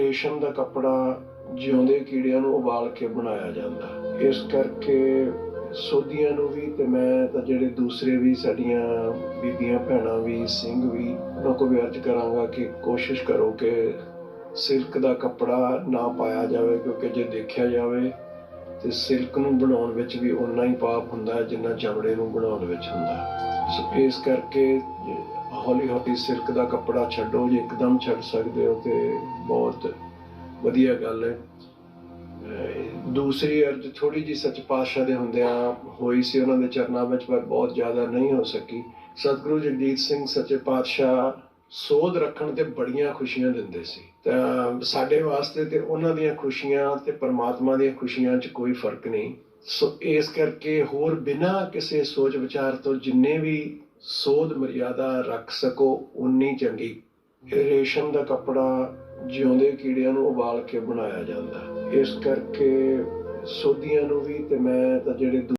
ਰੇਸ਼ਮ ਦਾ ਕੱਪੜਾ ਜਿਉਂਦੇ ਕੀੜਿਆਂ ਨੂੰ ਉਬਾਲ ਕੇ ਬਣਾਇਆ ਜਾਂਦਾ ਇਸ ਕਰਕੇ ਸੋਧੀਆਂ ਨੂੰ ਵੀ ਤੇ ਮੈਂ ਤਾਂ ਜਿਹੜੇ ਦੂਸਰੇ ਵੀ ਸਾਡੀਆਂ ਬੀਬੀਆਂ, ਭੈਣਾਂ ਵੀ, ਸਿੰਘ ਵੀ, ਉਹਨਾਂ ਕੋਲ ਵੀ ਅਰਜ਼ ਕਰਾਂਗਾ ਕਿ ਕੋਸ਼ਿਸ਼ ਕਰੋ ਕਿ ਸਿਲਕ ਦਾ ਕੱਪੜਾ ਨਾ ਪਾਇਆ ਜਾਵੇ ਕਿਉਂਕਿ ਜੇ ਦੇਖਿਆ ਜਾਵੇ ਤੇ ਸਿਲਕ ਨੂੰ ਬਣਾਉਣ ਵਿੱਚ ਵੀ ਉਨਾ ਹੀ ਪਾਪ ਹੁੰਦਾ ਜਿੰਨਾ ਚਮੜੇ ਨੂੰ ਬਣਾਉਣ ਵਿੱਚ ਹੁੰਦਾ ਹੈ। ਸੋ ਇਸ ਕਰਕੇ ਹੌਲੀ ਹੌਲੀ ਸਿਲਕ ਦਾ ਕੱਪੜਾ ਛੱਡੋ, ਜੇ ਇੱਕਦਮ ਛੱਡ ਸਕਦੇ ਹੋ ਤੇ ਬਹੁਤ ਵਧੀਆ ਗੱਲ ਹੈ। ਦੂਸਰੀ ਅਰਜ਼ ਥੋੜੀ ਜੀ ਸੱਚ ਪਾਤਸ਼ਾਹ ਦੇ ਹੁੰਦਿਆਂ ਹੋਈ ਸੀ ਉਹਨਾਂ ਦੇ ਚਰਨਾਂ ਵਿੱਚ, ਪਰ ਬਹੁਤ ਜ਼ਿਆਦਾ ਨਹੀਂ ਹੋ ਸਕੀ। ਸਤਿਗੁਰੂ ਜਗਜੀਤ ਸਿੰਘ ਸੱਚੇ ਪਾਤਸ਼ਾਹ ਸੋਧ ਰੱਖਣ ਤੇ ਬੜੀਆਂ ਖੁਸ਼ੀਆਂ ਦਿੰਦੇ ਸੀ। ਤਾਂ ਸਾਡੇ ਵਾਸਤੇ ਤੇ ਉਹਨਾਂ ਦੀਆਂ ਖੁਸ਼ੀਆਂ ਤੇ ਪਰਮਾਤਮਾ ਦੀਆਂ ਖੁਸ਼ੀਆਂ 'ਚ ਕੋਈ ਫ਼ਰਕ ਨਹੀਂ। ਸੋ ਇਸ ਕਰਕੇ ਹੋਰ ਬਿਨਾਂ ਕਿਸੇ ਸੋਚ ਵਿਚਾਰ ਤੋਂ ਜਿੰਨੇ ਵੀ ਸੋਧ ਮਰਿਆਦਾ ਰੱਖ ਸਕੋ ਉਨੀ ਚੰਗੀ। ਰੇਸ਼ਮ ਦਾ ਕੱਪੜਾ ਜਿਉਂਦੇ ਕੀੜਿਆਂ ਨੂੰ ਉਬਾਲ ਕੇ ਬਣਾਇਆ ਜਾਂਦਾ। ਇਸ ਕਰਕੇ ਸੋਧੀਆਂ ਨੂੰ ਵੀ ਤੇ ਮੈਂ ਤਾਂ ਜਿਹੜੇ